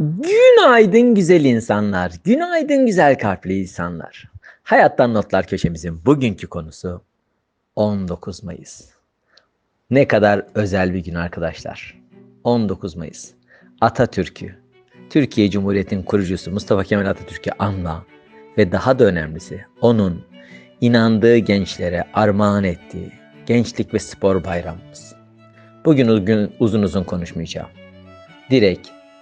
Günaydın güzel insanlar, günaydın güzel kalpli insanlar. Hayattan Notlar köşemizin bugünkü konusu 19 Mayıs. Ne kadar özel bir gün arkadaşlar. 19 Mayıs. Atatürk'ü, Türkiye Cumhuriyeti'nin kurucusu Mustafa Kemal Atatürk'ü anma ve daha da önemlisi onun inandığı gençlere armağan ettiği gençlik ve spor bayramımız. Bugün uzun uzun, konuşmayacağım. Direkt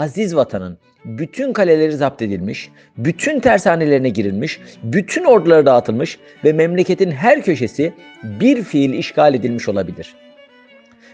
aziz vatanın bütün kaleleri zapt edilmiş, bütün tersanelerine girilmiş, bütün orduları dağıtılmış ve memleketin her köşesi bir fiil işgal edilmiş olabilir.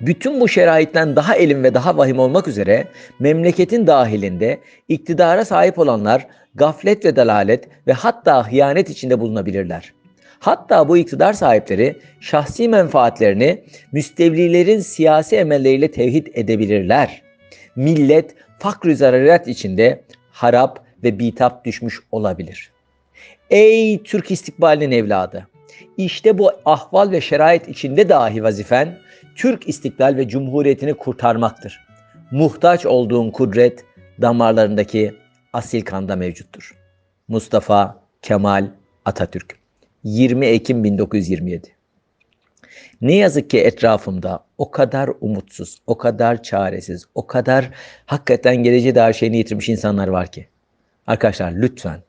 Bütün bu şeraitten daha elim ve daha vahim olmak üzere memleketin dahilinde iktidara sahip olanlar gaflet ve dalalet ve hatta hıyanet içinde bulunabilirler. Hatta bu iktidar sahipleri şahsi menfaatlerini müstevlilerin siyasi emelleriyle tevhid edebilirler. Millet fakr-ı zaruret içinde harap ve bitap düşmüş olabilir. Ey Türk istikbalinin evladı! İşte bu ahval ve şerait içinde dahi vazifen Türk istiklal ve cumhuriyetini kurtarmaktır. Muhtaç olduğun kudret damarlarındaki asil kanda mevcuttur. Mustafa Kemal Atatürk 20 Ekim 1927 ne yazık ki etrafımda o kadar umutsuz, o kadar çaresiz, o kadar hakikaten geleceğe dair şeyini yitirmiş insanlar var ki. Arkadaşlar lütfen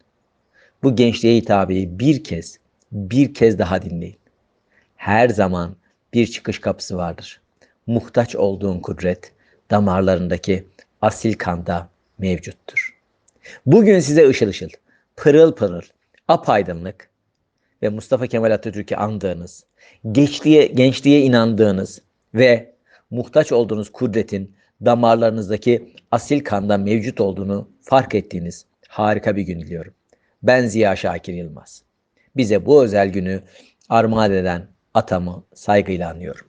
bu gençliğe hitabeyi bir kez, bir kez daha dinleyin. Her zaman bir çıkış kapısı vardır. Muhtaç olduğun kudret damarlarındaki asil kanda mevcuttur. Bugün size ışıl ışıl, pırıl pırıl, apaydınlık ve Mustafa Kemal Atatürk'ü andığınız, gençliğe, gençliğe inandığınız ve muhtaç olduğunuz kudretin damarlarınızdaki asil kanda mevcut olduğunu fark ettiğiniz harika bir gün diliyorum. Ben Ziya Şakir Yılmaz. Bize bu özel günü armağan eden atamı saygıyla anıyorum.